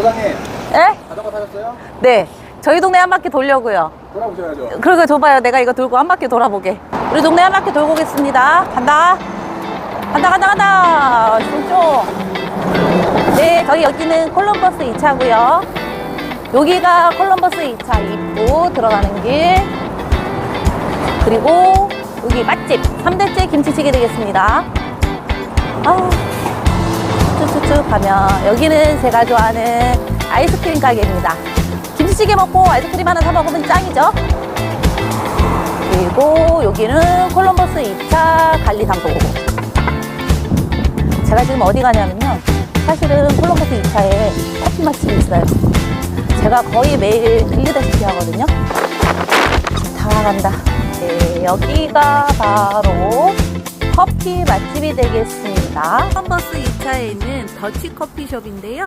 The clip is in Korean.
부장님 예? 자전거 타셨어요? 네. 저희 동네 한 바퀴 돌려고요. 돌아보셔야죠. 그러게 줘봐요. 내가 이거 들고 한 바퀴 돌아보게. 우리 동네 한 바퀴 돌고 오겠습니다. 간다. 간다, 간다, 간다. 숑숑. 네, 저희 여기는 콜럼버스 2차고요. 여기가 콜럼버스 2차 입구 들어가는 길. 그리고 여기 맛집 3대째 김치찌개 되겠습니다. 아우, 쭉쭉쭉 가면 여기는 제가 좋아하는 아이스크림 가게입니다. 김치찌개 먹고 아이스크림 하나 사 먹으면 짱이죠. 그리고 여기는 콜럼버스 2차 관리상도. 제가 지금 어디 가냐면요. 사실은 콜럼버스 2차에 커피 맛집이 있어요. 제가 거의 매일 들리다시피 하거든요. 다 간다. 네, 여기가 바로 커피 맛집이 되겠습니다. 콜럼버스 2차에 있는 더치 커피숍인데요.